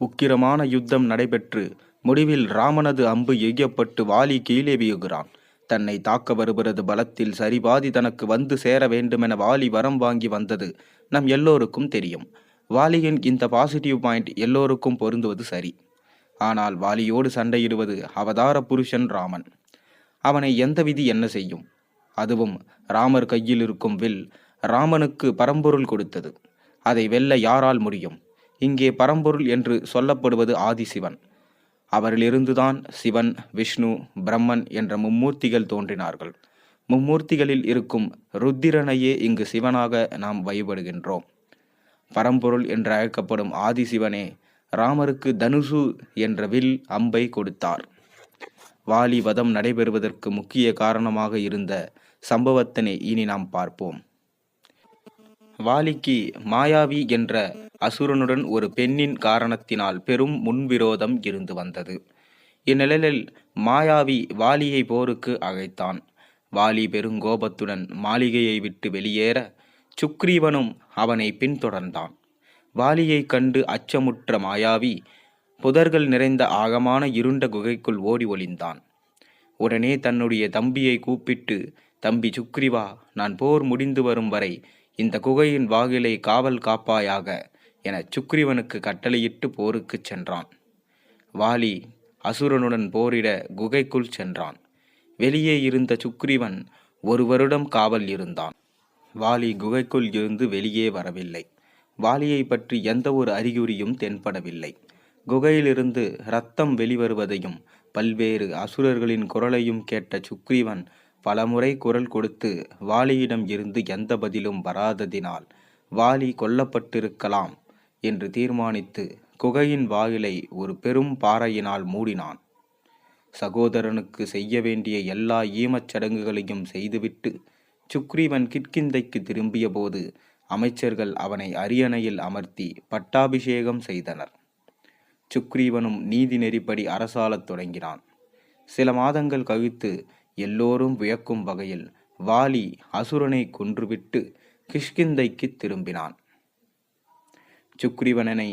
உக்கிரமான யுத்தம் நடைபெற்று முடிவில் ராமனது அம்பு எய்யப்பட்டு வாலி கீழே விழுகிறான். தன்னை தாக்க வருகிறது பலத்தில் சரிபாதி தனக்கு வந்து சேர வேண்டுமென வாலி வரம் வாங்கி வந்தது நம் எல்லோருக்கும் தெரியும். வாலியின் இந்த பாசிட்டிவ் பாயிண்ட் எல்லோருக்கும் பொருந்துவது சரி. ஆனால் வாலியோடு சண்டையிடுவது அவதார புருஷன் ராமன். அவனை எந்த விதி என்ன செய்யும்? அதுவும் ராமர் கையில் இருக்கும் வில் ராமனுக்கு பரம்பொருள் கொடுத்தது. அதை வெல்ல யாரால் முடியும்? இங்கே பரம்பொருள் என்று சொல்லப்படுவது ஆதிசிவன். அவரிலிருந்துதான் சிவன் விஷ்ணு பிரம்மன் என்ற மும்மூர்த்திகள் தோன்றினார்கள். மும்மூர்த்திகளில் இருக்கும் ருத்திரனையே இங்கு சிவனாக நாம் வழிபடுகின்றோம். பரம்பொருள் என்று அழைக்கப்படும் ஆதிசிவனே ராமருக்கு தனுசு என்ற வில் அம்பை கொடுத்தார். வாலி வதம் நடைபெறுவதற்கு முக்கிய காரணமாக இருந்த சம்பவத்தினை இனி நாம் பார்ப்போம். வாலிக்கு மாயாவி என்ற அசுரனுடன் ஒரு பெண்ணின் காரணத்தினால் பெரும் முன்விரோதம் இருந்து வந்தது. இந்நிலையில் மாயாவி வாலியை போருக்கு அழைத்தான். வாலி பெருங்கோபத்துடன் மாளிகையை விட்டு வெளியேற சுக்ரீவனும் அவனை பின்தொடர்ந்தான். வாலியை கண்டு அச்சமுற்ற மாயாவி புதர்கள் நிறைந்த ஆழமான இருண்ட குகைக்குள் ஓடி ஒளிந்தான். உடனே தன்னுடைய தம்பியை கூப்பிட்டு தம்பி சுக்ரிவா நான் போர் முடிந்து வரும் வரை இந்த குகையின் வாகிலை காவல் காப்பாயாக என சுக்ரீவனுக்கு கட்டளையிட்டு போருக்குச் சென்றான். வாலி அசுரனுடன் போரிட குகைக்குள் சென்றான். வெளியே இருந்த சுக்ரீவன் ஒரு வருடம் காவல் இருந்தான். வாலி குகைக்குள் இருந்து வெளியே வரவில்லை. வாலியை பற்றி எந்த ஒரு அறிகுறியும் தென்படவில்லை. குகையிலிருந்து ரத்தம் வெளிவருவதையும் பல்வேறு அசுரர்களின் குரலையும் கேட்ட சுக்ரீவன் பலமுறை குரல் கொடுத்து வாலியிடம் இருந்து எந்த பதிலும் வராததினால் வாலி கொல்லப்பட்டிருக்கலாம் என்று தீர்மானித்து குகையின் வாயிலை ஒரு பெரும் பாறையினால் மூடினான். சகோதரனுக்கு செய்ய வேண்டிய எல்லா ஈமச் சடங்குகளையும் செய்துவிட்டு சுக்ரீவன் கிட்கிந்தைக்கு திரும்பியபோது அமைச்சர்கள் அவனை அரியணையில் அமர்த்தி பட்டாபிஷேகம் செய்தனர். சுக்ரீவனும் நீதி நெறிப்படி அரசாளத் தொடங்கினான். சில மாதங்கள் கழித்து எல்லோரும் வியக்கும் வகையில் வாலி அசுரனை கொன்றுவிட்டு கிஷ்கிந்தைக்கு திரும்பினான். சுக்ரீவனனை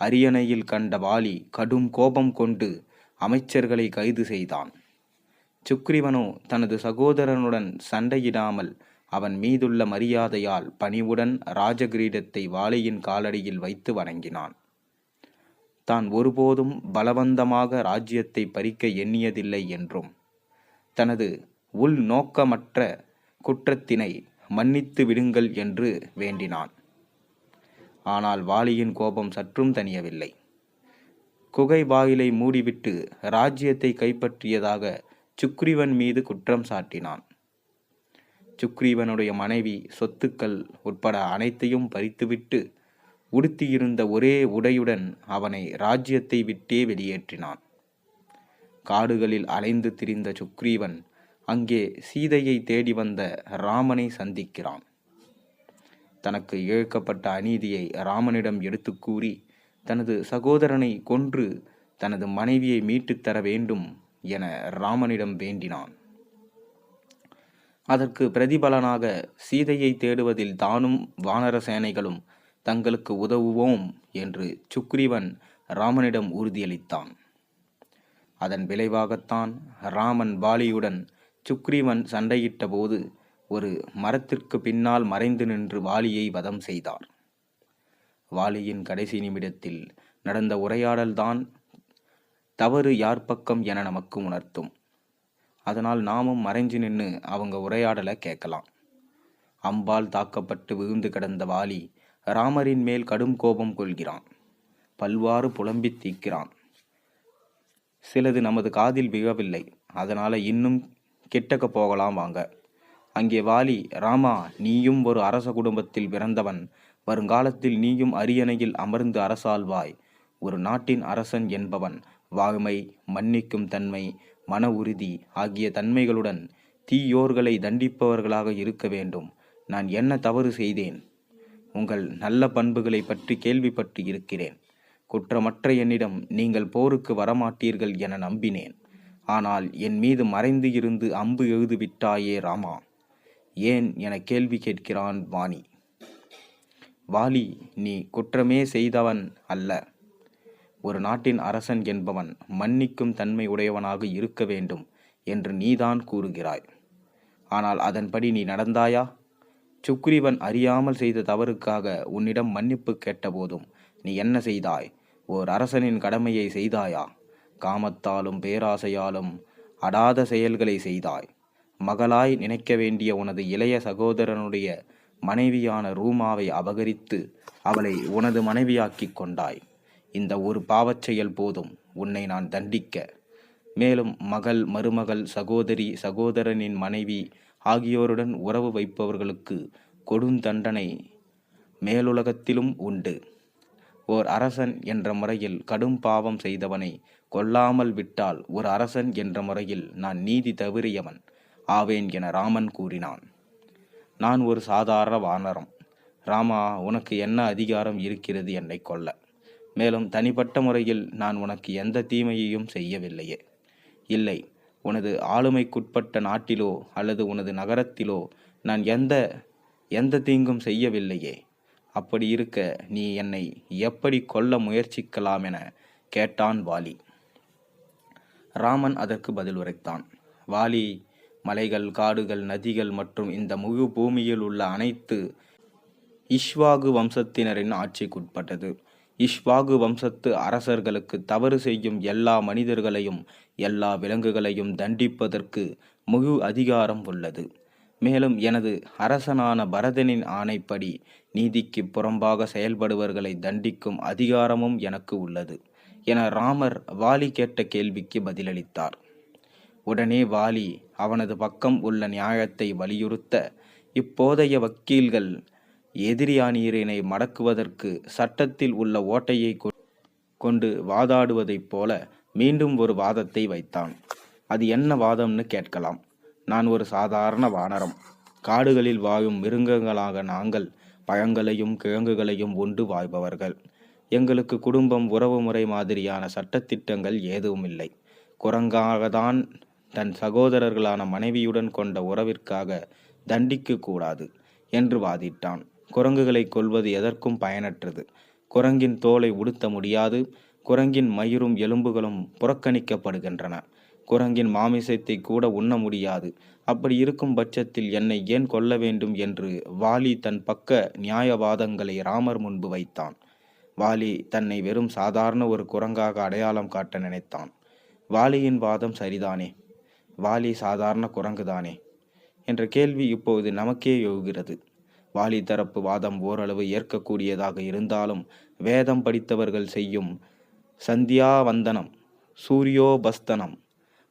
அரியணையில் கண்ட வாலி கடும் கோபம் கொண்டு அமைச்சர்களை கைது செய்தான். சுக்ரீவனோ தனது சகோதரனுடன் சண்டையிடாமல் அவன் மீதுள்ள மரியாதையால் பணிவுடன் ராஜகிரீடத்தை வாலியின் காலடியில் வைத்து வணங்கினான். தான் ஒருபோதும் பலவந்தமாக ராஜ்யத்தை பறிக்க எண்ணியதில்லை என்றும் தனது உள் நோக்கமற்ற குற்றத்தினை மன்னித்து விடுங்கள் என்று வேண்டினான். ஆனால் வாலியின் கோபம் சற்றும் தணியவில்லை. குகை வாயிலை மூடிவிட்டு ராஜ்யத்தை கைப்பற்றியதாக சுக்ரீவன் மீது குற்றம் சாட்டினான். சுக்ரீவனுடைய மனைவி சொத்துக்கள் உட்பட அனைத்தையும் பறித்துவிட்டு உடுத்தியிருந்த ஒரே உடையுடன் அவனை ராஜ்யத்தை விட்டே வெளியேற்றினான். காடுகளில் அலைந்து திரிந்த சுக்ரீவன் அங்கே சீதையை தேடி வந்த ராமனை சந்திக்கிறான். தனக்கு இழக்கப்பட்ட அநீதியை ராமனிடம் எடுத்து கூறி தனது சகோதரனை கொன்று தனது மனைவியை மீட்டுத் தர வேண்டும் என ராமனிடம் வேண்டினான். அதற்கு பிரதிபலனாக சீதையை தேடுவதில் தானும் வானர சேனைகளும் தங்களுக்கு உதவுவோம் என்று சுக்ரீவன் ராமனிடம் உறுதியளித்தான். அதன் விளைவாகத்தான் ராமன் வாலியுடன் சுக்ரீவன் சண்டையிட்ட போது ஒரு மரத்திற்கு பின்னால் மறைந்து நின்று வாலியை வதம் செய்தார். வாலியின் கடைசி நிமிடத்தில் நடந்த உரையாடல்தான் தவறு யார் பக்கம் என நமக்கு உணர்த்தும். அதனால் நாமும் மறைஞ்சு நின்று அவங்க உரையாடலை கேட்கலாம். அம்பால் தாக்கப்பட்டு விழுந்து கிடந்த வாலி ராமரின் மேல் கடும் கோபம் கொள்கிறான். பல்வாறு புலம்பித் தீக்கிறான். சிலது நமது காதில் விழவில்லை. அதனால் இன்னும் கிட்டக்க போகலாம் வாங்க. அங்கே வாலி ராமா நீயும் ஒரு அரச குடும்பத்தில் பிறந்தவன். வருங்காலத்தில் நீயும் அரியணையில் அமர்ந்து அரசாள்வாய். ஒரு நாட்டின் அரசன் என்பவன். வாய்மை மன்னிக்கும் தன்மை மன உறுதி ஆகிய தன்மைகளுடன் தீயோர்களை தண்டிப்பவர்களாக இருக்க வேண்டும். நான் என்ன தவறு செய்தேன்? உங்கள் நல்ல பண்புகளை பற்றி கேள்விப்பட்டு இருக்கிறேன். குற்றமற்ற என்னிடம் நீங்கள் போருக்கு வரமாட்டீர்கள் என நம்பினேன். ஆனால் என் மீது மறைந்து இருந்து அம்பு எழுதுவிட்டாயே ராமா? ஏன் என கேள்வி கேட்கிறான் வாணி. வாலி நீ குற்றமே செய்தவன் அல்ல. ஒரு நாட்டின் அரசன் என்பவன் மன்னிக்கும் தன்மை உடையவனாக இருக்க வேண்டும் என்று நீதான் கூறுகிறாய். ஆனால் அதன்படி நீ நடந்தாயா? சுக்ரீவன் அறியாமல் செய்த தவறுக்காக உன்னிடம் மன்னிப்பு கேட்டபோதும் நீ என்ன செய்தாய்? ஓர் அரசனின் கடமையை செய்தாயா? காமத்தாலும் பேராசையாலும் அடாத செயல்களை செய்தாய். மகளாய் நினைக்க வேண்டிய உனது இளைய சகோதரனுடைய மனைவியான ரூமாவை அபகரித்து அவளை உனது மனைவியாக்கிக் கொண்டாய். இந்த ஒரு பாவச் செயல் போதும் உன்னை நான் தண்டிக்க. மேலும் மகள் மருமகள் சகோதரி சகோதரனின் மனைவி ஆகியோருடன் உறவு வைப்பவர்களுக்கு கொடுந்தண்டனை மேலுலகத்திலும் உண்டு. ஓர் அரசன் என்ற முறையில் கடும் பாவம் செய்தவனை கொல்லாமல் விட்டால் ஒரு அரசன் என்ற முறையில் நான் நீதி தவறியவன் ஆவேன் என ராமன் கூறினான். நான் ஒரு சாதாரண வானரம். ராமா உனக்கு என்ன அதிகாரம் இருக்கிறது என்னை கொல்ல. மேலும் தனிப்பட்ட முறையில் நான் உனக்கு எந்த தீமையையும் செய்யவில்லையே. இல்லை உனது ஆளுமைக்குட்பட்ட நாட்டிலோ அல்லது உனது நகரத்திலோ நான் எந்த எந்த தீங்கும் செய்யவில்லையே. அப்படி இருக்க நீ என்னை எப்படி கொல்ல முயற்சிக்கலாம் என கேட்டான் வாலி. ராமன் அதற்கு பதில் உரைத்தான். வாலி மலைகள் காடுகள் நதிகள் மற்றும் இந்த முழு பூமியில் உள்ள அனைத்து இஷ்வாகு வம்சத்தினரின் ஆட்சிக்குட்பட்டது. இஷ்வாகு வம்சத்து அரசர்களுக்கு தவறு செய்யும் எல்லா மனிதர்களையும் எல்லா விலங்குகளையும் தண்டிப்பதற்கு முழு அதிகாரம் உள்ளது. மேலும் எனது அரசனான பரதனின் ஆணைப்படி நீதிக்கு புறம்பாக செயல்படுவர்களை தண்டிக்கும் அதிகாரமும் எனக்கு உள்ளது என ராமர் வாலி கேட்ட கேள்விக்கு பதிலளித்தார். உடனே வாலி அவனது பக்கம் உள்ள நியாயத்தை வலியுறுத்த இப்போதைய வக்கீல்கள் எதிரியானீரினை மடக்குவதற்கு சட்டத்தில் உள்ள ஓட்டையை கொண்டு வாதாடுவதைப் போல மீண்டும் ஒரு வாதத்தை வைத்தான். அது என்ன வாதம்னு கேட்கலாம். நான் ஒரு சாதாரண வானரம். காடுகளில் வாழும் மிருகங்களாக நாங்கள் பழங்களையும் கிழங்குகளையும் உண்டு வாழ்பவர்கள். எங்களுக்கு குடும்பம் உறவுமுறை மாதிரியான சட்டத்திட்டங்கள் ஏதும் இல்லை குரங்காகத்தான் தன் சகோதரர்களான மனைவியுடன் கொண்ட உறவிற்காக தண்டிக்க கூடாது என்று வாதிட்டான். குரங்குகளை கொல்வது எதற்கும் பயனற்றது. குரங்கின் தோலை உடுத்த முடியாது. குரங்கின் மயிரும் எலும்புகளும் புறக்கணிக்கப்படுகின்றன. குரங்கின் மாமிசத்தை கூட உண்ண முடியாது. அப்படி இருக்கும் பட்சத்தில் என்னை ஏன் கொல்ல வேண்டும் என்று வாலி தன் பக்க நியாயவாதங்களை ராமர் முன்பு வைத்தான். வாலி தன்னை வெறும் சாதாரண ஒரு குரங்காக அடையாளம் காட்ட நினைத்தான். வாலியின் வாதம் சரிதானே? வாலி சாதாரண குரங்குதானே? என்ற கேள்வி இப்போது நமக்கே யோகிறது வாலி தரப்பு வாதம் ஓரளவு ஏற்கக்கூடியதாக இருந்தாலும் வேதம் படித்தவர்கள் செய்யும் சந்தியாவந்தனம் சூரியோபஸ்தனம்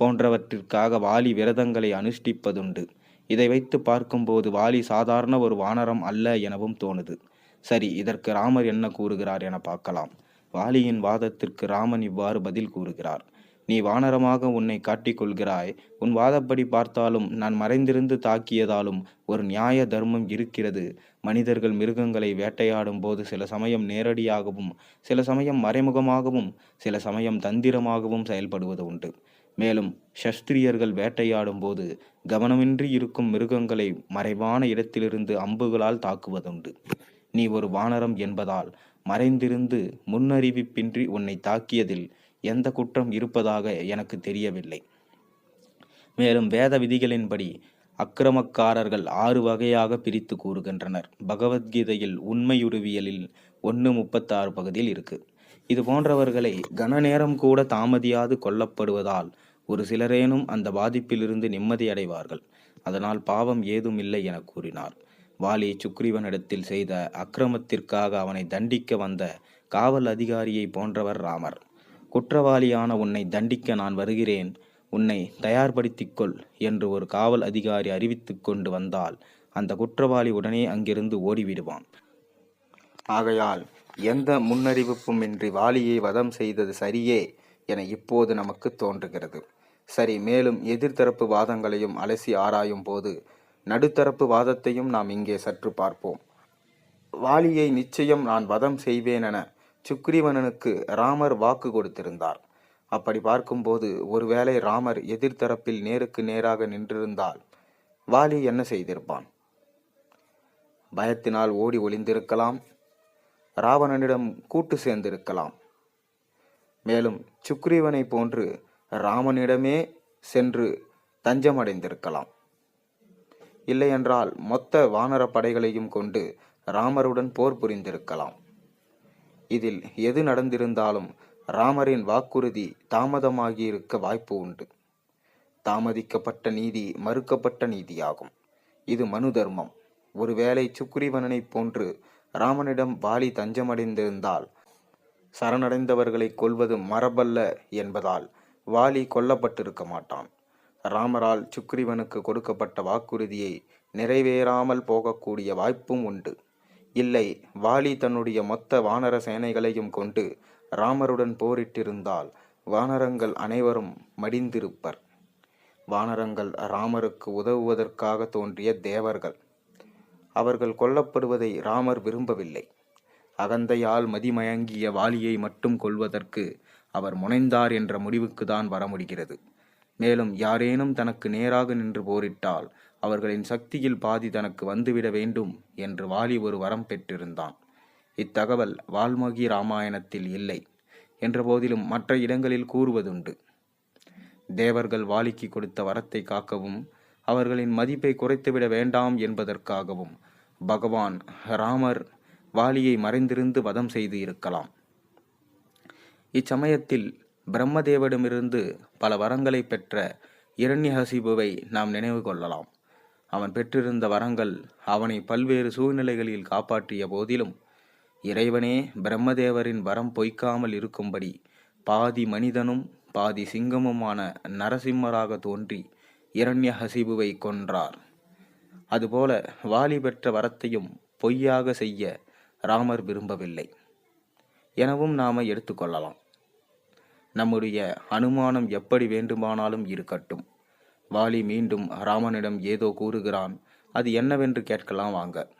போன்றவற்றிற்காக வாலி விரதங்களை அனுஷ்டிப்பதுண்டு. இதை வைத்து பார்க்கும்போது வாலி சாதாரண ஒரு வானரம் அல்ல எனவும் தோணுது. சரி இதற்கு ராமர் என்ன கூறுகிறார் என பார்க்கலாம். வாலியின் வாதத்திற்கு ராமன் இவ்வாறு பதில் கூறுகிறார். நீ வானரமாக உன்னை காட்டிக்கொள்கிறாய் உன் வாதப்படி பார்த்தாலும் நான் மறைந்திருந்து தாக்கியதாலும் ஒரு நியாய தர்மம் இருக்கிறது. மனிதர்கள் மிருகங்களை வேட்டையாடும் போது சில சமயம் நேரடியாகவும் சில சமயம் மறைமுகமாகவும் சில சமயம் தந்திரமாகவும் செயல்படுவது உண்டு. மேலும் சஸ்திரியர்கள் வேட்டையாடும் போது கவனமின்றி இருக்கும் மிருகங்களை மறைவான இடத்திலிருந்து அம்புகளால் தாக்குவதுண்டு. நீ ஒரு வானரம் என்பதால் மறைந்திருந்து முன்னறிவிப்பின்றி உன்னை தாக்கியதில் எந்த குற்றம் இருப்பதாக எனக்கு தெரியவில்லை. மேலும் வேத விதிகளின்படி அக்கிரமக்காரர்கள் ஆறு வகையாக பிரித்து கூறுகின்றனர். பகவத்கீதையில் உண்மையுருவியலில் ஒன்று முப்பத்தாறு பகுதியில் இருக்கு. இது போன்றவர்களை கன நேரம் கூட தாமதியாது கொல்லப்படுவதால் ஒரு சிலரேனும் அந்த பாதிப்பிலிருந்து நிம்மதியடைவார்கள் அதனால் பாவம் ஏதும் இல்லை என கூறினார். வாலி சுக்ரீவனிடத்தில் செய்த அக்கிரமத்திற்காக அவனை தண்டிக்க வந்த காவல் அதிகாரியை போன்றவர் ராமர். குற்றவாளியான உன்னை தண்டிக்க நான் வருகிறேன். உன்னை தயார்படுத்திக் கொள் என்று ஒரு காவல் அதிகாரி அறிவித்துக் கொண்டு வந்தால் அந்த குற்றவாளி உடனே அங்கிருந்து ஓடிவிடுவான். ஆகையால் எந்த முன்னறிவிப்புமின்றி வாலியை வதம் செய்தது சரியே என இப்போது நமக்கு தோன்றுகிறது. சரி மேலும் எதிர்த்தரப்பு வாதங்களையும் அலசி ஆராயும் போது நடுத்தரப்பு வாதத்தையும் நாம் இங்கே சற்று பார்ப்போம். வாலியை நிச்சயம் நான் வதம் செய்வேன் என சுக்ரீவனனுக்கு ராமர் வாக்கு கொடுத்திருந்தார். அப்படி பார்க்கும்போது ஒருவேளை ராமர் எதிர்த்தரப்பில் நேருக்கு நேராக நின்றிருந்தால் வாலி என்ன செய்திருப்பான்? பயத்தினால் ஓடி ஒளிந்திருக்கலாம் ராவணனிடம் கூட்டு சேர்ந்திருக்கலாம். மேலும் சுக்ரீவனை போன்று ராமனிடமே சென்று தஞ்சமடைந்திருக்கலாம். இல்லையென்றால் மொத்த வானர படைகளையும் கொண்டு ராமருடன் போர் புரிந்திருக்கலாம். இதில் எது நடந்திருந்தாலும் ராமரின் வாக்குறுதி தாமதமாகியிருக்க வாய்ப்பு உண்டு. தாமதிக்கப்பட்ட நீதி மறுக்கப்பட்ட நீதியாகும். இது மனு தர்மம். ஒருவேளை சுக்ரீவனனைப் போன்று ராமனிடம் வாலி தஞ்சமடைந்திருந்தால் சரணடைந்தவர்களை கொள்வது மரபல்ல என்பதால் வாலி கொல்லப்பட்டிருக்க மாட்டான். ராமரால் சுக்ரீவனுக்கு கொடுக்கப்பட்ட வாக்குறுதியை நிறைவேறாமல் போகக்கூடிய வாய்ப்பும் உண்டு. இல்லை வாலி தன்னுடைய மொத்த வானர சேனைகளையும் கொண்டு ராமருடன் போரிட்டிருந்தால் வானரங்கள் அனைவரும் மடிந்திருப்பர். வானரங்கள் ராமருக்கு உதவுவதற்காக தோன்றிய தேவர்கள். அவர்கள் கொல்லப்படுவதை ராமர் விரும்பவில்லை. அகந்தையால் மதிமயங்கிய வாலியை மட்டும் கொள்வதற்கு அவர் முனைந்தார் என்ற முடிவுக்கு தான் வர முடிகிறது மேலும் யாரேனும் தனக்கு நேராக நின்று போரிட்டால் அவர்களின் சக்தியில் பாதி தனக்கு வந்துவிட வேண்டும் என்று வாலி ஒரு வரம் பெற்றிருந்தான். இத்தகவல் வால்மீகி ராமாயணத்தில் இல்லை என்ற போதிலும் மற்ற இடங்களில் கூறுவதுண்டு. தேவர்கள் வாலிக்கு கொடுத்த வரத்தை காக்கவும் அவர்களின் மதிப்பை குறைத்துவிட வேண்டாம் என்பதற்காகவும் பகவான் ராமர் வாலியை மறைந்திருந்து வதம் செய்து இருக்கலாம். இச்சமயத்தில் பிரம்மதேவரிடமிருந்து பல வரங்களை பெற்ற இரண்யஹசிபுவை நாம் நினைவு கொள்ளலாம். அவன் பெற்றிருந்த வரங்கள் அவனை பல்வேறு சூழ்நிலைகளில் காப்பாற்றிய போதிலும் இறைவனே பிரம்மதேவரின் வரம் பொய்க்காமல் இருக்கும்படி பாதி மனிதனும் பாதி சிங்கமுமான நரசிம்மராக தோன்றி இரண்யஹசிபுவை கொன்றார். அதுபோல வாலி பெற்ற வரத்தையும் பொய்யாக செய்ய ராமர் விரும்பவில்லை. எனவும் நாம எடுத்துக்கொள்ளலாம் நம்முடைய அனுமானம் எப்படி வேண்டுமானாலும் இருக்கட்டும். வாலி மீண்டும் ராமனிடம் ஏதோ கூறுகிறான். அது என்னவென்று கேட்கலாம் வாங்க.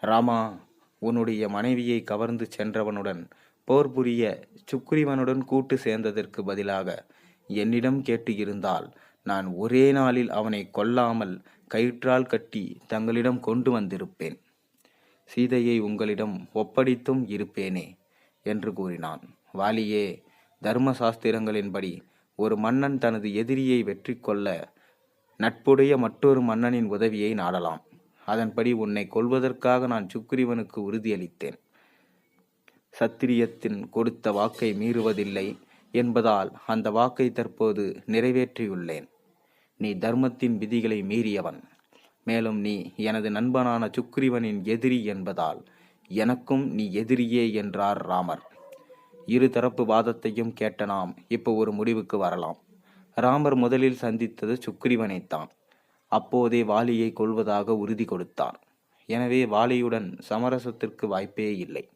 ராமா உன்னுடைய மனைவியை கவர்ந்து சென்றவனுடன் போர் புரிய சுக்ரீவனுடன் கூட்டு சேர்ந்ததற்கு பதிலாக என்னிடம் கேட்டு இருந்தால் நான் ஒரே நாளில் அவனை கொல்லாமல் கயிற்றால் கட்டி தங்களிடம் கொண்டு வந்திருப்பேன். சீதையை உங்களிடம் ஒப்படைத்தும் இருப்பேனே என்று கூறினான். வாலியே தர்ம சாஸ்திரங்களின்படி ஒரு மன்னன் தனது எதிரியை வெற்றி கொள்ள நட்புடைய மற்றொரு மன்னனின் உதவியை நாடலாம். அதன்படி உன்னை கொல்வதற்காக நான் சுக்ரீவனுக்கு உறுதியளித்தேன். சத்திரியத்தின் கொடுத்த வாக்கை மீறுவதில்லை என்பதால் அந்த வாக்கை தற்போது நிறைவேற்றியுள்ளேன். நீ தர்மத்தின் விதிகளை மீறியவன். மேலும் நீ எனது நண்பனான சுக்ரீவனின் எதிரி என்பதால் எனக்கும் நீ எதிரியே என்றார் ராமர். இரு தரப்பு வாதத்தையும் கேட்ட நாம் இப்போ ஒரு முடிவுக்கு வரலாம். ராமர் முதலில் சந்தித்தது சுக்ரீவனைத்தான். அப்போதே வாலியை கொள்வதாக உறுதி கொடுத்தார். எனவே வாலியுடன் சமரசத்திற்கு வாய்ப்பே இல்லை.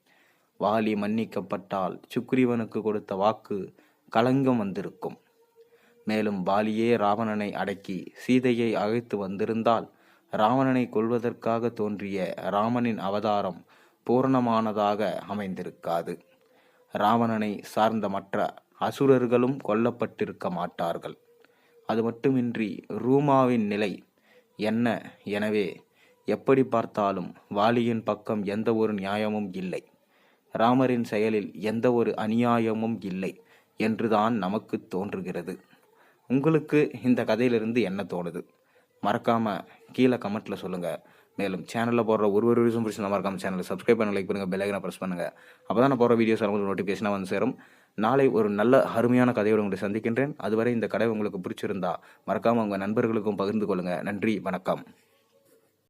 வாலி மன்னிக்கப்பட்டால் சுக்ரீவனுக்கு கொடுத்த வாக்கு களங்கம் வந்திருக்கும். மேலும் வாலியே ராவணனை அடக்கி சீதையை அழைத்து வந்திருந்தால் ராவணனை கொல்வதற்காக தோன்றிய ராமனின் அவதாரம் பூரணமானதாக அமைந்திருக்காது. ராவணனை சார்ந்த மற்ற அசுரர்களும் கொல்லப்பட்டிருக்க மாட்டார்கள். அது மட்டுமின்றி ரூமாவின் நிலை என்ன? எனவே எப்படி பார்த்தாலும் வாலியின் பக்கம் எந்த ஒரு நியாயமும் இல்லை. ராமரின் செயலில் எந்த ஒரு அநியாயமும் இல்லை என்றுதான் நமக்கு தோன்றுகிறது. உங்களுக்கு இந்த கதையிலிருந்து என்ன தோணுது? மறக்காம கீழே கமெண்ட்ல சொல்லுங்கள் மேலும் சேனலில் போடுற ஒரு ஒரு வீடியோஸும் பிடிச்சிருந்தா மறக்காம சேனலை சப்ஸ்கிரைப் பண்ண லைக் பண்ணுங்கள் பெல்லைக்கனை ப்ரெஸ் பண்ணுங்கள் அப்போ தான் நான் போகிற வீடியோஸ் உங்களுக்கு நோட்டிஃபிகேஷனாக வந்து சேரும். நாளை ஒரு நல்ல அருமையான கதையோடு உங்களை சந்திக்கின்றேன். அதுவரை இந்த கதை உங்களுக்கு பிடிச்சிருந்தா மறக்காமல் உங்கள் நண்பர்களுக்கும் பகிர்ந்து கொள்ளுங்கள் நன்றி வணக்கம்.